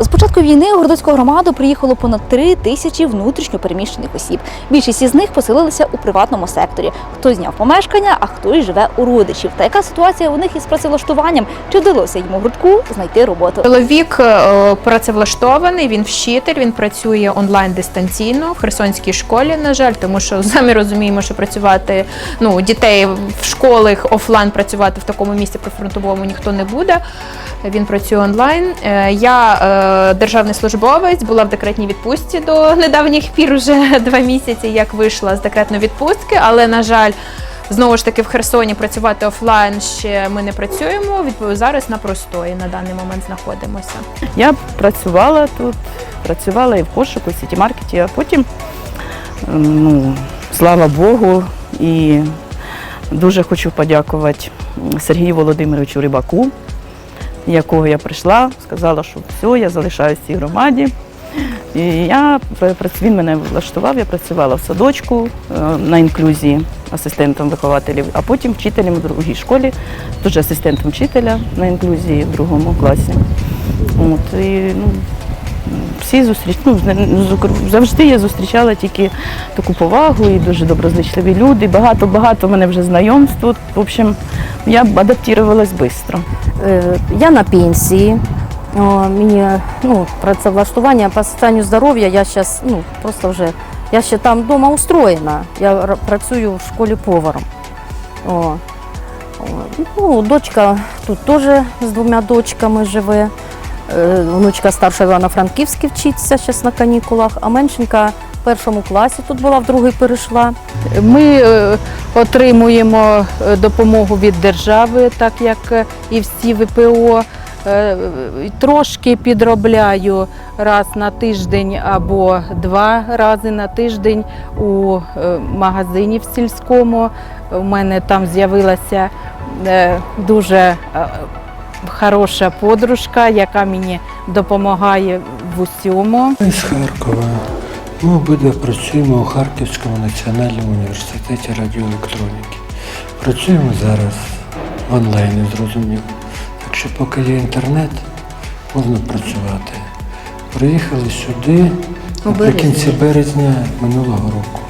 З початку війни у Городоцьку громаду приїхало понад три тисячі внутрішньо переміщених осіб. Більшість із них поселилися у приватному секторі. Хтось зняв помешкання, а хтось живе у родичів. Та яка ситуація у них із працевлаштуванням? Чи вдалося їм у гуртку знайти роботу? Чоловік е, працевлаштований, він вчитель, він працює онлайн дистанційно в Херсонській школі, на жаль, тому що самі розуміємо, що працювати ну, дітей в школах офлайн працювати в такому місці прифронтовому ніхто не буде. Він працює онлайн. Е, Я е, державний службовець, була в декретній відпустці до недавніх пір, уже два місяці, як вийшла з декретної відпустки, але на жаль. Знову ж таки в Херсоні працювати офлайн ще ми не працюємо. Зараз на простої на даний момент знаходимося. Я працювала тут, працювала і в пошуку, і в сіті-маркеті, а потім, ем, ну, слава Богу, і дуже хочу подякувати Сергію Володимировичу Рибаку, якого я прийшла, сказала, що все, я залишаюся в цій громаді. І я він мене влаштував, я працювала в садочку е, на інклюзії асистентом вихователів, а потім вчителем у другій школі, теж асистентом вчителя на інклюзії в другому класі. От, і, ну, всі зустріч, ну, завжди я зустрічала тільки таку повагу і дуже доброзичливі люди. Багато, багато в мене вже знайомств. В общем, я адаптувалась швидко. Е, Я на пенсії. Мені ну, працевлаштування по стану здоров'я, я зараз ну, просто вже я ще там вдома устроєна. Я працюю в школі поваром. О, Ну, дочка тут теж з двома дочками живе. Е, Внучка старша Івано-Франківській вчиться зараз на канікулах, а меншенька в першому класі тут була, в другий перейшла. Ми е, отримуємо е, допомогу від держави, так як е, і всі ВПО. Е, Трошки підробляю раз на тиждень або два рази на тиждень у е, магазині в сільському. У мене там з'явилася е, дуже е, хороша подружка, яка мені допомагає в усьому. Ми з Харкова. Ми обидва працюємо у Харківському національному університеті радіоелектроніки. Працюємо зараз в онлайні, зрозуміло. Так що поки є інтернет, можна працювати. Приїхали сюди наприкінці березня минулого року.